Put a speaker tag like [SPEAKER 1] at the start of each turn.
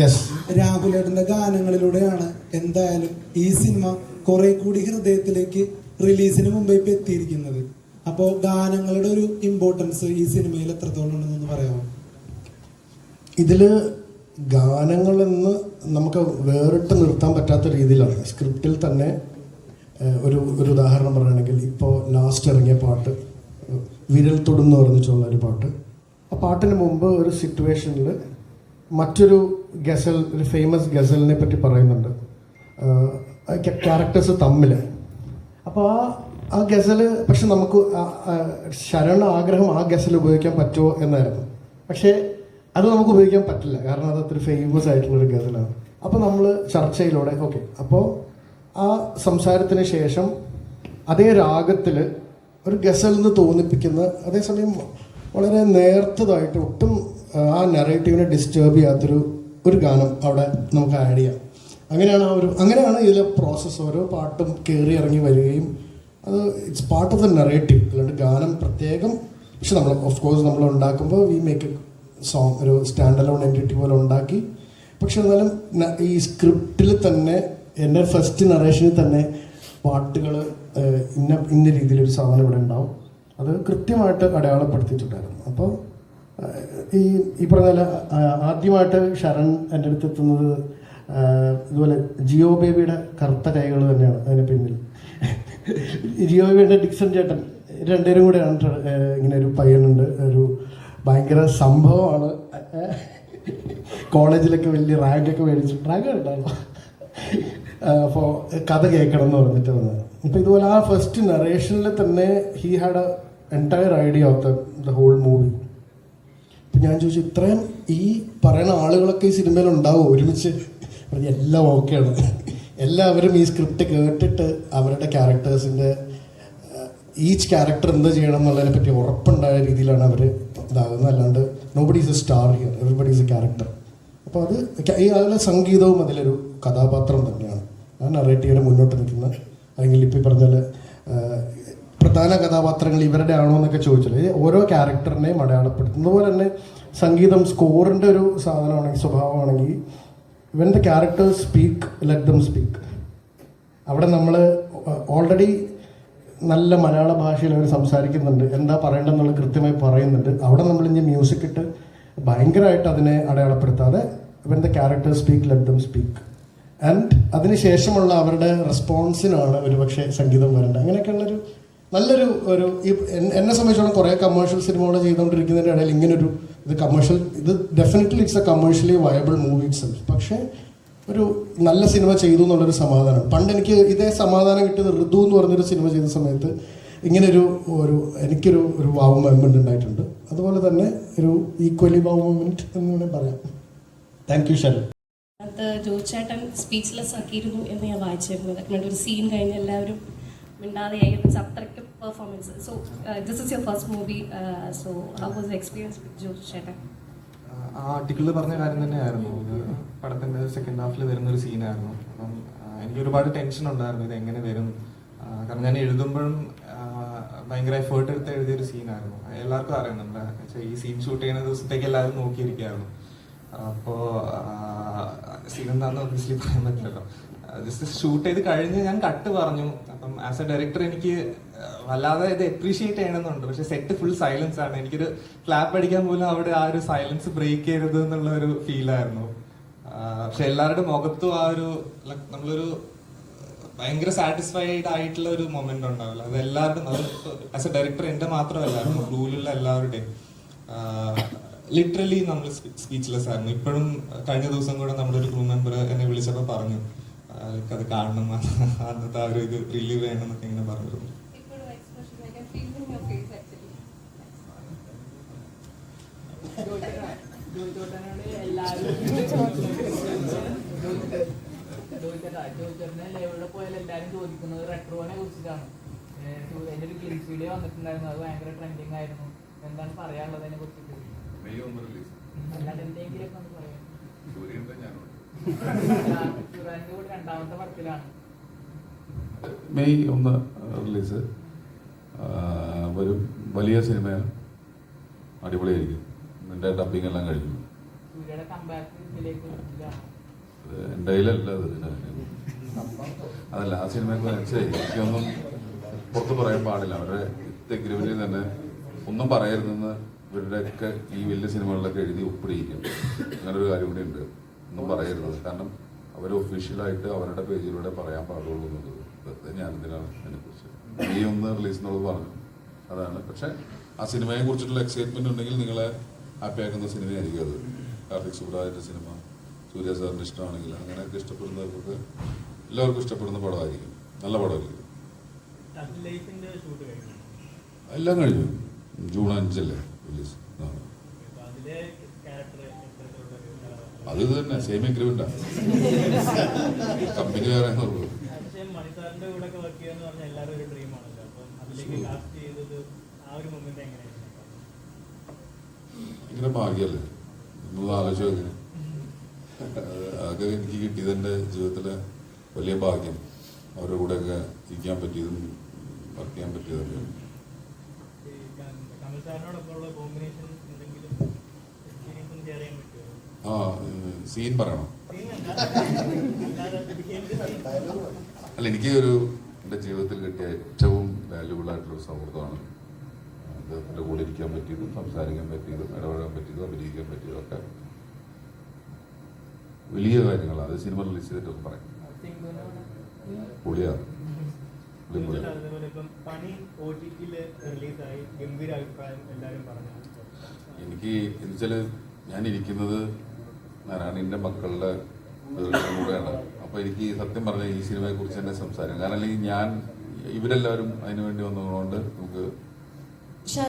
[SPEAKER 1] Yes
[SPEAKER 2] രാഹുലേട്ടന്റെ ഗാനങ്ങളിലൂടെയാണ് എന്തായാലും ഈ cinema കുറെ കൂടി ഹൃദയത്തിലേക്ക് റിലീസിന് മുമ്പേ ഇപ്പൊ എത്തിയിരിക്കുന്നത്. അപ്പോൾ ഗാനങ്ങളുടെ ഒരു ഇമ്പോർട്ടൻസ് ഈ സിനിമയിൽ എത്രത്തോളം ഉണ്ടെന്ന് പറയാമോ?
[SPEAKER 1] ഇതിൽ ഗാനങ്ങളെന്ന് നമുക്ക് വേറിട്ട് നിർത്താൻ പറ്റാത്ത രീതിയിലാണ്. സ്ക്രിപ്റ്റിൽ തന്നെ ഒരു ഒരു ഉദാഹരണം പറയുകയാണെങ്കിൽ ഇപ്പോൾ ലാസ്റ്റ് ഇറങ്ങിയ പാട്ട് വിരൽ തൊടുന്ന് പറഞ്ഞിട്ടുള്ള ഒരു പാട്ട്. ആ പാട്ടിന് മുമ്പ് ഒരു സിറ്റുവേഷനിൽ മറ്റൊരു ഗസൽ ഒരു ഫേമസ് ഗസലിനെ പറ്റി പറയുന്നുണ്ട്. ക്യാരക്ടേഴ്സ് തമ്മിൽ അപ്പോൾ ആ ആ ഗസൽ പക്ഷെ നമുക്ക് ശരണ ആഗ്രഹം ആ ഗസൽ ഉപയോഗിക്കാൻ പറ്റുമോ എന്നായിരുന്നു. പക്ഷേ അത് നമുക്ക് ഉപയോഗിക്കാൻ പറ്റില്ല. കാരണം അത് അത്ര ഫേമസ് ആയിട്ടുള്ള ഒരു ഗസലാണ്. അപ്പോൾ നമ്മൾ ചർച്ചയിലൂടെ ഓക്കെ അപ്പോൾ ആ സംസാരത്തിന് ശേഷം അതേ രാഗത്തിൽ ഒരു ഗസൽ എന്ന് തോന്നിപ്പിക്കുന്ന അതേസമയം വളരെ നേർത്തതായിട്ട് ഒട്ടും ആ നെറേറ്റീവിനെ ഡിസ്റ്റേബ് ചെയ്യാത്തൊരു ഒരു ഗാനം അവിടെ നമുക്ക് ആഡ് ചെയ്യാം. അങ്ങനെയാണ് ആ ഒരു അങ്ങനെയാണ് ഇതിലെ പ്രോസസ്സ് ഓരോ പാട്ടും കയറി ഇറങ്ങി വരികയും അത് it's part of the narrative അല്ലാണ്ട് ഗാനം പ്രത്യേകം പക്ഷെ നമ്മൾ ഓഫ് കോഴ്സ് നമ്മൾ ഉണ്ടാക്കുമ്പോൾ വി മേക്ക് സോങ് ഒരു സ്റ്റാൻഡ് അലോൺ എന്റിറ്റി പോലെ ഉണ്ടാക്കി. പക്ഷെ എന്നാലും ഈ സ്ക്രിപ്റ്റിൽ തന്നെ എന്റെ ഫസ്റ്റ് നറേഷനിൽ തന്നെ പാട്ടുകൾ ഇന്ന ഇന്ന രീതിയിലൊരു സാധനം ഇവിടെ ഉണ്ടാവും. അത് കൃത്യമായിട്ട് അടയാളപ്പെടുത്തിയിട്ടുണ്ടായിരുന്നു. അപ്പോൾ ഈ ഈ പറഞ്ഞ ആദ്യമായിട്ട് ശരൺ എന്റെ അടുത്ത് എത്തുന്നത് ഇതുപോലെ ജിയോ ബേബിയുടെ കറുത്ത കൈകൾ തന്നെയാണ് അതിന് പിന്നിൽ. ജിയോ ബേബിയുടെ ഡിക്സൺ ചേട്ടൻ രണ്ടുപേരും കൂടെയാണ് ഇങ്ങനെ ഒരു പയ്യനുണ്ട് ഒരു ഭയങ്കര സംഭവമാണ്. കോളേജിലൊക്കെ വലിയ റാങ്കൊക്കെ മേടിച്ചു റാങ്ക് ഉണ്ടാവും അപ്പോൾ കഥ കേൾക്കണം എന്ന് പറഞ്ഞിട്ട് വന്നത്. അപ്പോൾ ഇതുപോലെ ആ ഫസ്റ്റ് നറേഷനിൽ തന്നെ he had a entire idea of the the whole movie ഞാൻ ചോദിച്ചു ഇത്രയും ഈ പറയുന്ന ആളുകളൊക്കെ ഈ സിനിമയിൽ ഉണ്ടാവും ഒരുമിച്ച്. പറഞ്ഞ് എല്ലാം ഓക്കെയാണ്. എല്ലാവരും ഈ സ്ക്രിപ്റ്റ് കേട്ടിട്ട് അവരുടെ ക്യാരക്ടേഴ്സിന്റെ ഈച്ച് ക്യാരക്ടർ എന്ത് ചെയ്യണം എന്നുള്ളതിനെ പറ്റി ഉറപ്പുണ്ടായ രീതിയിലാണ് അവർ ഇതാകുന്നത്. അല്ലാണ്ട് nobody is a star here everybody is a character അപ്പോൾ അത് ഈ അതിലെ സംഗീതവും അതിലൊരു കഥാപാത്രം തന്നെയാണ്. ആ നറേറ്റീവിനെ മുന്നോട്ട് നിൽക്കുന്ന അല്ലെങ്കിൽ ഇപ്പം ഈ പറഞ്ഞ പോലെ ആ, പ്രധാന കഥാപാത്രങ്ങൾ ഇവരുടെ ആണോ എന്നൊക്കെ ചോദിച്ചാൽ ഓരോ ക്യാരക്ടറിനെയും അടയാളപ്പെടുത്തുന്ന പോലെ തന്നെ സംഗീതം സ്കോറിന്റെ ഒരു സാധനമാണെങ്കിൽ സ്വഭാവമാണെങ്കിൽ even the characters speak let them speak അവിടെ നമ്മൾ ഓൾറെഡി നല്ല മലയാള ഭാഷയിൽ അവർ സംസാരിക്കുന്നുണ്ട്. എന്താ പറയേണ്ടതെന്നുള്ളത് കൃത്യമായി പറയുന്നുണ്ട്. അവിടെ നമ്മൾ ഇനി മ്യൂസിക് ഇട്ട് ഭയങ്കരമായിട്ട് അതിനെ അടയാളപ്പെടുത്താതെ even the character speak let them speak and അതിനുശേഷമുള്ള അവരുടെ റെസ്പോൺസിനാണ് ഒരുപക്ഷെ സംഗീതം വരേണ്ടത്. അങ്ങനെയൊക്കെയുള്ളൊരു നല്ലൊരു ഒരു ഈ എന്നെ സംബന്ധിച്ചോളം കുറേ കമേഴ്ഷ്യൽ സിനിമകൾ ചെയ്തുകൊണ്ടിരിക്കുന്നതിന്റെ ഇടയിൽ ഇങ്ങനൊരു ഇത് കമേഴ്ഷ്യൽ ഇത് definitely it's a commercially viable movie it's പക്ഷേ ഒരു നല്ല സിനിമ ചെയ്തു എന്നുള്ളൊരു സമാധാനം. പണ്ട് എനിക്ക് ഇതേ സമാധാനം കിട്ടിയത് ഋതു എന്ന് പറഞ്ഞൊരു സിനിമ ചെയ്ത സമയത്ത് ഇങ്ങനൊരു ഒരു ഒരു എനിക്കൊരു ഒരു വാവ് മൊമെന്റ് ഉണ്ടായിട്ടുണ്ട്. അതുപോലെ തന്നെ ഒരു ഈക്വലി വാവ് മൊമെന്റ് എന്ന് വേണമെങ്കിൽ പറയാം. താങ്ക് യു ഷെൽ
[SPEAKER 3] അത് ജോച്ചേട്ടൻ സ്പീച്ച്ലെസ് ആക്കിയിരുന്നു എന്ന് ഞാൻ വായിച്ചിരുന്നത്. ഒരു സീൻ കഴിഞ്ഞ് എല്ലാവരും മിണ്ടാതെയായി means this is your first movie. Uh, so how was the experience with with ജോച്ചേട്ടൻ
[SPEAKER 4] ആ ആർട്ടിക്കിളിൽ പറഞ്ഞ കാര്യം തന്നെയായിരുന്നു. ഇത് പടത്തിന്റെ സെക്കൻഡ് ഹാഫിൽ വരുന്ന ഒരു സീനായിരുന്നു അപ്പം എനിക്ക് ഒരുപാട് ടെൻഷൻ ഉണ്ടായിരുന്നു ഇത് എങ്ങനെ വരും. കാരണം ഞാൻ എഴുതുമ്പോഴും ഭയങ്കര എഫേർട്ട് എടുത്ത് എഴുതിയൊരു സീനായിരുന്നു എല്ലാവർക്കും അറിയാം നമ്മുടെ ഈ സീൻ ഷൂട്ട് ചെയ്യുന്ന ദിവസത്തേക്ക് എല്ലാവരും നോക്കിയിരിക്കുകയായിരുന്നു. അപ്പോൾ സീൻ എന്താണെന്ന് ഒബ്വിയസ്ലി പറയാൻ പറ്റില്ലല്ലോ. ജസ്റ്റ് ഷൂട്ട് ചെയ്ത് കഴിഞ്ഞ് ഞാൻ കട്ട് പറഞ്ഞു. അപ്പം ആസ് എ ഡയറക്ടർ എനിക്ക് ആ, വല്ലാതെ ഇത് എപ്രീഷിയേറ്റ് ചെയ്യണമെന്നുണ്ട്. പക്ഷെ സെറ്റ് ഫുൾ സൈലൻസ് ആണ്. എനിക്കൊരു ക്ലാപ്പ് അടിക്കാൻ പോലും അവിടെ ആ ഒരു സൈലൻസ് ബ്രേക്ക് ചെയ്യരുത് എന്നുള്ള ഒരു ഫീലായിരുന്നു പക്ഷെ എല്ലാവരുടെ മുഖത്തും ആ ഒരു നമ്മളൊരു ഭയങ്കര സാറ്റിസ്ഫൈഡ് ആയിട്ടുള്ള ഒരു മൊമെന്റ് ഉണ്ടാവില്ല. അത് എല്ലാവരുടെയും അത് ആസ് എ ഡയറക്ടർ എന്റെ മാത്രമല്ല റൂലുള്ള എല്ലാവരുടെയും. ലിറ്ററലി നമ്മൾ സ്പീച്ച്ലെസ് ആയിരുന്നു. ഇപ്പോഴും കഴിഞ്ഞ ദിവസം കൂടെ നമ്മുടെ ഒരു ക്രൂ മെമ്പർ എന്നെ വിളിച്ചപ്പോൾ പറഞ്ഞു അത് കാണണം. അന്നത്തെ ആ ഒരു ഇത് റിലീവ് ചെയ്യണം എന്നൊക്കെ ഇങ്ങനെ
[SPEAKER 5] പോയാലും എല്ലാവരും ചോദിക്കുന്നത് റെട്രോനെ വീഡിയോ വന്നിട്ടുണ്ടായിരുന്നു ട്രെൻഡിങ് ആയിരുന്നു എന്താണ് വരും. രണ്ടാമത്തെ
[SPEAKER 6] മെയ് ഒന്ന് റിലീസ് ഒരു വലിയ സിനിമയാണ് അടിപൊളിയായിരിക്കും. എന്റെ ഡബിങ് എല്ലാം കഴിഞ്ഞു. എന്റെ എന്റെ കയ്യിലല്ല അതല്ല ആ സിനിമയൊക്കെ കുറിച്ച് എനിക്കൊന്നും പുറത്ത് പറയാൻ പാടില്ല. അവരുടെ എഗ്രിമെന്റിൽ തന്നെ ഒന്നും പറയരുതെന്ന് ഇവരുടെയൊക്കെ ഈ വലിയ സിനിമകളിലൊക്കെ എഴുതി ഒപ്പിടിയിരിക്കും. അങ്ങനെ ഒരു കാര്യം കൂടി ഉണ്ട്. ഒന്നും പറയരുത്. കാരണം അവർ ഒഫീഷ്യലായിട്ട് അവരുടെ പേജിലൂടെ പറയാൻ പാടുള്ളൂ എന്നുള്ളത്. വെറുതെ ഞാൻ എന്തിനാണ് അതിനെക്കുറിച്ച്? ഈ ഒന്ന് റിലീസ് എന്നുള്ളത് പറഞ്ഞു. അതാണ്. പക്ഷെ ആ സിനിമയെ കുറിച്ചിട്ടുള്ള എക്സൈറ്റ്മെന്റ് ഉണ്ടെങ്കിൽ നിങ്ങളെ ഹാപ്പി ആക്കുന്ന സിനിമയായിരിക്കും അത്. കാർത്തിക് സുബ്രാജിന്റെ സിനിമ. സൂര്യ സാറിന് ഇഷ്ടമാണെങ്കിൽ അങ്ങനെയൊക്കെ ഇഷ്ടപ്പെടുന്നവർക്ക് എല്ലാവർക്കും ഇഷ്ടപ്പെടുന്ന പടമായിരിക്കും. നല്ല പടമായിരിക്കും. എല്ലാം കഴിഞ്ഞു. ജൂൺ അഞ്ചല്ലേ റിലീസ് അത് ഇത് തന്നെ സെയിം എഗ്രിമെന്റാ കമ്പനി വേറെ
[SPEAKER 7] മണിസാറിന്റെ കൂടെ പറഞ്ഞാൽ എല്ലാവരും ഒരു ആ ഒരു മൊമെന്റ്
[SPEAKER 6] ഭയങ്കര ഭാഗ്യല്ലേ നമ്മൾ ആലോചിച്ചു അങ്ങനെ അതൊക്കെ എനിക്ക് കിട്ടിയത് എന്റെ ജീവിതത്തിലെ വലിയ ഭാഗ്യം. അവരുടെ കൂടെയൊക്കെ ഇരിക്കാൻ പറ്റിയതും വർക്ക് ചെയ്യാൻ
[SPEAKER 7] ഷെയർ
[SPEAKER 6] ആ സീൻ പറയണം.
[SPEAKER 7] അല്ല
[SPEAKER 6] എനിക്ക് ഒരു എന്റെ ജീവിതത്തിൽ കിട്ടിയ ഏറ്റവും വാല്യുബിൾ ആയിട്ടുള്ള ഒരു സൗഹൃദമാണ് അദ്ദേഹത്തിന്റെ കൂടെ ഇരിക്കാൻ പറ്റിയതും സംസാരിക്കാൻ പറ്റിയതും ഇടപെടാൻ പറ്റിയതും അഭിനയിക്കാൻ പറ്റിയതും ഒക്കെ വലിയ കാര്യങ്ങളാണ്. അത് സിനിമ റിലീസ് ചെയ്തിട്ടൊന്നും പറയാം.
[SPEAKER 7] പറഞ്ഞു
[SPEAKER 6] എനിക്ക് എന്നുവെച്ചാൽ ഞാൻ ഇരിക്കുന്നത് നാരായണീന്റെ മക്കളുടെ കൂടെയാണ്. അപ്പൊ എനിക്ക് സത്യം പറഞ്ഞ ഈ സിനിമയെ കുറിച്ച് തന്നെ സംസാരിക്കാം. കാരണം അല്ലെങ്കിൽ ഞാൻ ഇവരെല്ലാവരും അതിനു വേണ്ടി വന്നതുകൊണ്ട് നമുക്ക് siya